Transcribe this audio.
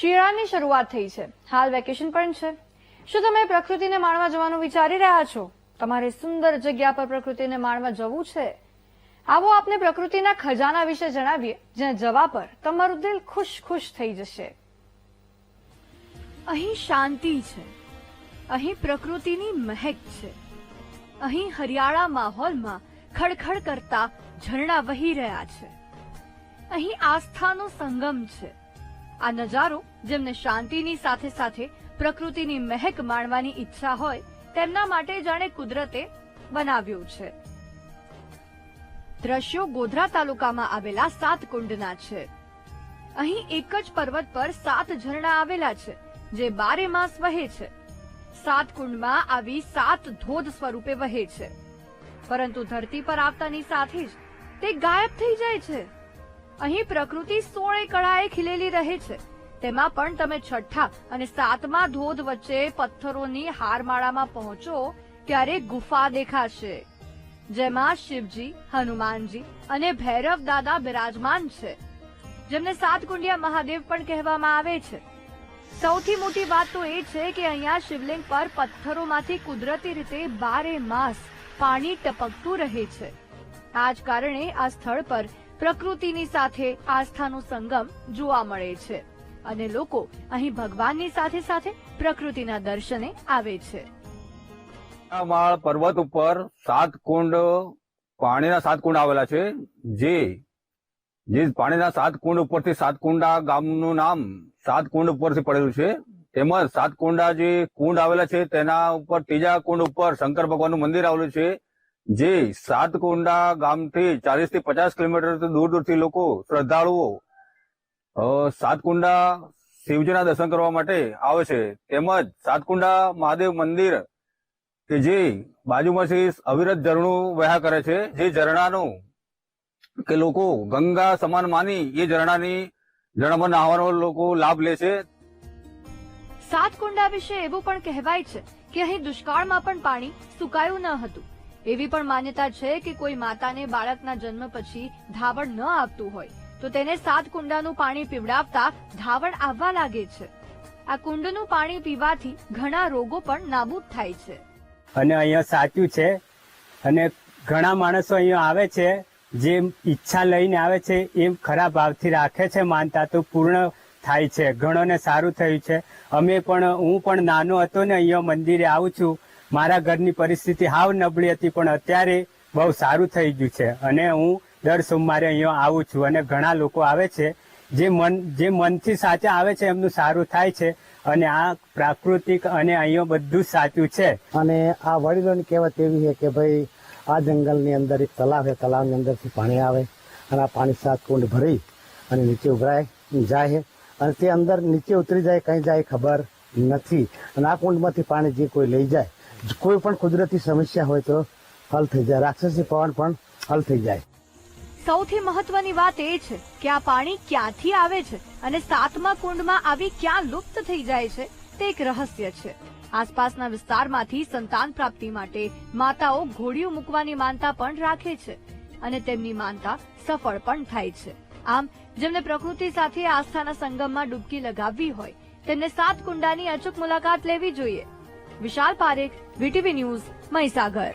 શિયાળાની શરૂઆત થઈ છે. હાલ વેકેશન પણ છે. શું તમે પ્રકૃતિને માણવા જવાનું વિચારી રહ્યા છો? તમારે સુંદર જગ્યા પર પ્રકૃતિને માણવા જવું છે? આવો આપને પ્રકૃતિના ખજાના વિશે જણાવીએ, જ્યાં જવા પર તમારું દિલ ખુશ ખુશ થઈ જશે. અહીં શાંતિ છે. અહીં પ્રકૃતિની મહેક છે. અહીં હરિયાળા માહોલમાં ખડખડ કરતા ઝરણા વહી રહ્યા છે. અહીં આસ્થાનો સંગમ છે. આ નજારો જેમને શાંતિની સાથે સાથે પ્રકૃતિની મહેક માણવાની ઈચ્છા હોય તેમના માટે જાણે કુદરતે બનાવ્યું છે. દ્રશ્યો ગોધરા તાલુકામાં આવેલા સાત કુંડના છે. અહીં એક જ પર્વત પર સાત ઝરણા આવેલા છે, જે બારે માસ વહે છે. સાત કુંડમાં આવી સાત ધોધ સ્વરૂપે વહે છે. પરંતુ ધરતી પર આવતાની સાથે જ તે ગાયબ થઈ જાય છે. અહીં પ્રકૃતિ સોળે કળાએ ખીલેલી રહે છે. તેમાં પણ તમે છઠ્ઠા અને સાતમા ધોધ વચ્ચે પથ્થરોની હારમાળામાં પહોંચો, ત્યારે ગુફા દેખાશે. જેમાં શિવજી, હનુમાનજી અને ભૈરવ દાદા બિરાજમાન છે. જેમને સાત કુંડિયા મહાદેવ પણ કહેવામાં આવે છે. સૌથી મોટી વાત તો એ છે કે અહીંયા શિવલિંગ પર પથ્થરોમાંથી કુદરતી રીતે બારે માસ પાણી ટપકતું રહે છે. આ જ કારણે આ સ્થળ પર પ્રકૃતિની સાથે આસ્થાનો સંગમ જોવા મળે છે અને લોકો અહીં ભગવાનની સાથે સાથે પ્રકૃતિના દર્શને આવે છે. માળ પર્વત ઉપર સાત કુંડ, પાણીના સાત કુંડ આવેલા છે. જે જે પાણીના સાત કુંડ ઉપરથી સાત કુંડા ગામનું નામ સાત કુંડ ઉપરથી પડેલું છે. તેમજ સાત કુંડા જે કુંડ આવેલા છે, તેના ઉપર, ત્રીજા કુંડ ઉપર શંકર ભગવાનનું મંદિર આવેલું છે. જે, સાતકોંડા ગામથી ચાલીસથી પચાસ કિલોમીટર દૂર દૂરથી લોકો શ્રદ્ધાળુઓ સાતકુંડા શિવજીના દર્શન કરવા માટે આવે છે. તેમજ સાતકુંડા મહાદેવ મંદિર કે જે બાજુમાંથી અવિરત ઝરણું વહ્યા કરે છે, જે ઝરણાનું કે લોકો ગંગા સમાન માની એ ઝરણાની ઝરણામાં નાહવાનો લોકો લાભ લે છે. સાતકુંડા વિશે એવું પણ કહેવાય છે કે અહીં દુષ્કાળમાં પણ પાણી સુકાયું ન હતું. એવી પણ માન્યતા છે કે કોઈ માતાને બાળકના જન્મ પછી ધાવણ ન આવતું હોય, તો તેને સાત કુંડાનું પાણી પીવડાવતા ધાવણ આવવા લાગે છે. આ કુંડનું પાણી પીવાથી ઘણા રોગો પણ નાબૂદ થાય છે. અને અહીંયા સાચું છે. અને ઘણા માણસો અહીંયા આવે છે, જે ઈચ્છા લઈને આવે છે, એ ખરા ભાવથી રાખે છે, માનતા તો પૂર્ણ થાય છે. ઘણોને સારું થયું છે. અમે પણ, હું પણ નાનો હતો ને અહીંયા મંદિરે આવું છું મારા ઘરની પરિસ્થિતિ હાવ નબળી હતી, પણ અત્યારે બહુ સારું થઈ ગયું છે. અને હું દર સોમવારે અહીંયા આવું છું અને ઘણા લોકો આવે છે, જે મન, જે મનથી સાચા આવે છે, એમનું સારું થાય છે. અને આ પ્રાકૃતિક અને અહીંયા બધું સાચું છે. અને આ વડીલોની કહેવત એવી છે કે ભાઈ, આ જંગલની અંદર એક તલાવ છે, તલાવની અંદરથી પાણી આવે અને આ પાણી સાત કુંડ ભરી અને નીચે ઉભરાય જાય અને તે અંદર નીચે ઉતરી જાય, કંઈ જાય ખબર નથી. અને આ કુંડમાંથી પાણી જે કોઈ લઈ જાય કોઈ પણ કુદરતી સમસ્યા હોય તો હલ થઈ જાય. રાક્ષસી પવન પણ હલ થઈ જાય. સૌથી મહત્વની વાત એ છે કે આ પાણી ક્યાંથી આવે છે અને સાતમા કુંડમાં આવી ક્યાં લુપ્ત થઈ જાય છે તે એક રહસ્ય છે. આસપાસના વિસ્તારમાંથી સંતાન પ્રાપ્તિ માટે માતાઓ ઘોડીઓ મૂકવાની માનતા પણ રાખે છે અને તેમની માનતા સફળ પણ થાય છે. આમ, જેમને પ્રકૃતિ સાથે આસ્થાના સંગમમાં ડૂબકી લગાવવી હોય, તેમને સાત કુંડાની અચૂક મુલાકાત લેવી જોઈએ. Vishal Parekh V T V news Mahisagar